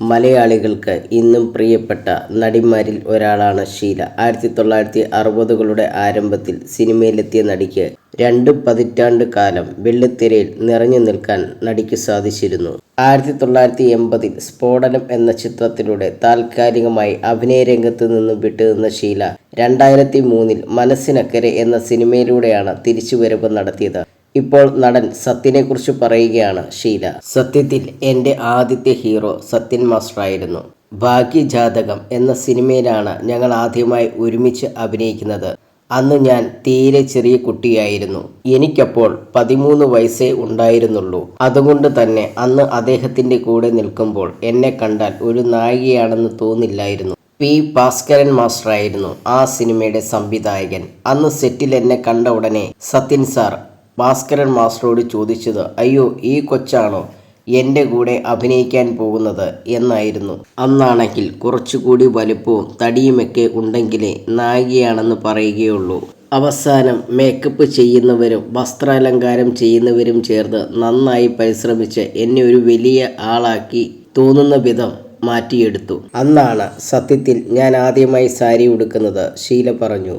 മലയാളികൾക്ക് ഇന്നും പ്രിയപ്പെട്ട നടിമാരിൽ ഒരാളാണ് ഷീല. ആയിരത്തി തൊള്ളായിരത്തി അറുപതുകളുടെ ആരംഭത്തിൽ സിനിമയിലെത്തിയ നടിക്ക് രണ്ട് പതിറ്റാണ്ട് കാലം വെള്ളിത്തിരയിൽ നിറഞ്ഞു നിൽക്കാൻ നടിക്ക് സാധിച്ചിരുന്നു. ആയിരത്തി തൊള്ളായിരത്തി എൺപതിൽ സ്ഫോടനം എന്ന ചിത്രത്തിലൂടെ താൽക്കാലികമായി അഭിനയ രംഗത്ത് നിന്നും വിട്ടുനിന്ന ഷീല രണ്ടായിരത്തി മൂന്നിൽ മനസ്സിനക്കരെ എന്ന സിനിമയിലൂടെയാണ് തിരിച്ചുവരവ് നടത്തിയത്. ഇപ്പോൾ നടൻ സത്യനെക്കുറിച്ച് പറയുകയാണ് ഷീല. സത്യത്തിൽ എന്റെ ആദ്യത്തെ ഹീറോ സത്യൻ മാസ്റ്ററായിരുന്നു. ഭാഗ്യജാതകം എന്ന സിനിമയിലാണ് ഞങ്ങൾ ആദ്യമായി ഒരുമിച്ച് അഭിനയിക്കുന്നത്. അന്ന് ഞാൻ തീരെ ചെറിയ കുട്ടിയായിരുന്നു. എനിക്കപ്പോൾ പതിമൂന്ന് വയസ്സേ ഉണ്ടായിരുന്നുള്ളൂ. അതുകൊണ്ട് തന്നെ അന്ന് അദ്ദേഹത്തിന്റെ കൂടെ നിൽക്കുമ്പോൾ എന്നെ കണ്ടാൽ ഒരു നായികയാണെന്ന് തോന്നില്ലായിരുന്നു. പി. ഭാസ്കരൻ മാസ്റ്ററായിരുന്നു ആ സിനിമയുടെ സംവിധായകൻ. അന്ന് സെറ്റിൽ എന്നെ കണ്ട ഉടനെ സത്യൻ സാർ ഭാസ്കരൻ മാസ്റ്ററോട് ചോദിച്ചത് അയ്യോ ഈ കൊച്ചാണോ എന്റെ കൂടെ അഭിനയിക്കാൻ പോകുന്നത്? എന്നായിരുന്നു. അന്നാണെങ്കിൽ കുറച്ചുകൂടി വലുപ്പവും തടിയുമൊക്കെ ഉണ്ടെങ്കിലേ നായികയാണെന്ന് പറയുകയുള്ളൂ. അവസാനം മേക്കപ്പ് ചെയ്യുന്നവരും വസ്ത്രാലങ്കാരം ചെയ്യുന്നവരും ചേർന്ന് നന്നായി പരിശ്രമിച്ച് എന്നെ ഒരു വലിയ ആളാക്കി തോന്നുന്ന വിധം മാറ്റിയെടുത്തു. അന്നാണ് സത്യത്തിൽ ഞാൻ ആദ്യമായി സാരി ഉടുക്കുന്നത് ഷീല പറഞ്ഞു.